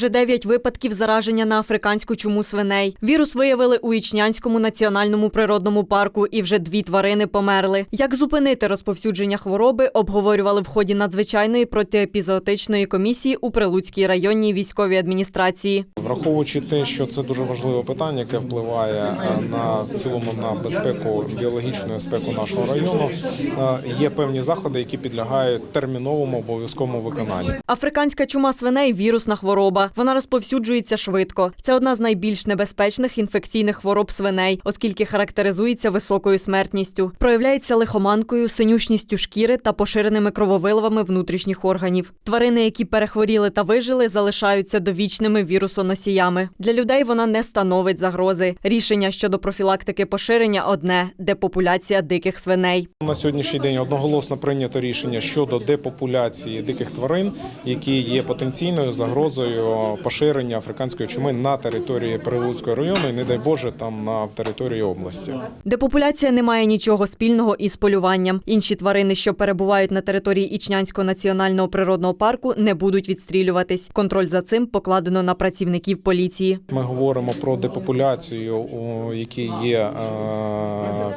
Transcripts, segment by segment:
Вже дев'ять випадків зараження на африканську чуму свиней. Вірус виявили у Ічнянському національному природному парку, і вже дві тварини померли. Як зупинити розповсюдження хвороби, обговорювали в ході надзвичайної протиепізоотичної комісії у Прилуцькій районній військовій адміністрації. Враховуючи те, що це дуже важливе питання, яке впливає е, на в цілому на безпеку біологічну безпеку нашого району, е, є певні заходи, які підлягають терміновому обов'язковому виконанню. Африканська чума свиней вірусна хвороба. Вона розповсюджується швидко. Це одна з найбільш небезпечних інфекційних хвороб свиней, оскільки характеризується високою смертністю. Проявляється лихоманкою, синюшністю шкіри та поширеними крововиливами внутрішніх органів. Тварини, які перехворіли та вижили, залишаються довічними вірусоносіями. Для людей вона не становить загрози. Рішення щодо профілактики поширення одне депопуляція диких свиней. На сьогоднішній день одноголосно прийнято рішення щодо депопуляції диких тварин, які є потенційною загрозою поширення африканської чуми на території Прилуцького району і, не дай Боже, там на території області. Депопуляція не має нічого спільного із полюванням. Інші тварини, що перебувають на території Ічнянського національного природного парку, не будуть відстрілюватись. Контроль за цим покладено на працівників поліції. Ми говоримо про депопуляцію, які є е,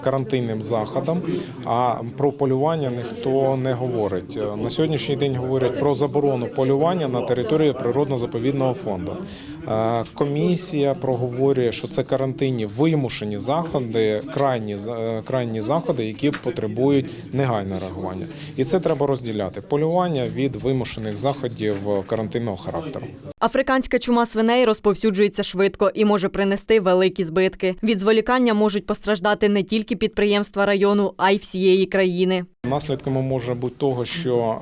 карантинним заходом, а про полювання ніхто не говорить. На сьогоднішній день говорять про заборону полювання на території природно-заповідного фонду. Е, Комісія проговорює, що це карантинні вимушені заходи, крайні е, крайні заходи, які потребують негайного реагування. І це треба розділяти полювання від вимушених заходів карантинного характеру. Африканська чума свиней розповсюджується швидко і може принести великі збитки. Від зволікання можуть постраждати не тільки підприємства району, а й всієї країни. Наслідками може бути того, що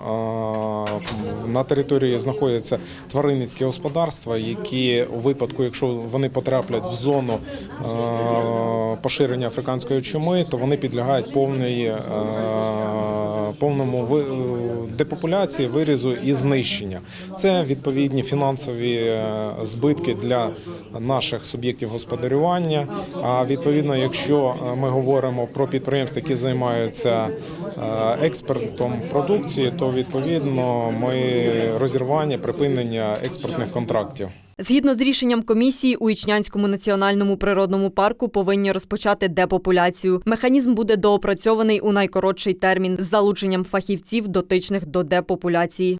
на території знаходяться тваринницькі господарства, які у випадку, якщо вони потраплять в зону поширення африканської чуми, то вони підлягають повної, повному ви- депопуляції, вирізу і знищення. Це відповідні фінансові е, збитки для наших суб'єктів господарювання. А відповідно, якщо е, ми говоримо про підприємства, які займаються е, експортом продукції, то відповідно ми розірвання припинення експортних контрактів. Згідно з рішенням комісії, у Ічнянському національному природному парку повинні розпочати депопуляцію. Механізм буде доопрацьований у найкоротший термін з залученням фахівців, дотичних до депопуляції.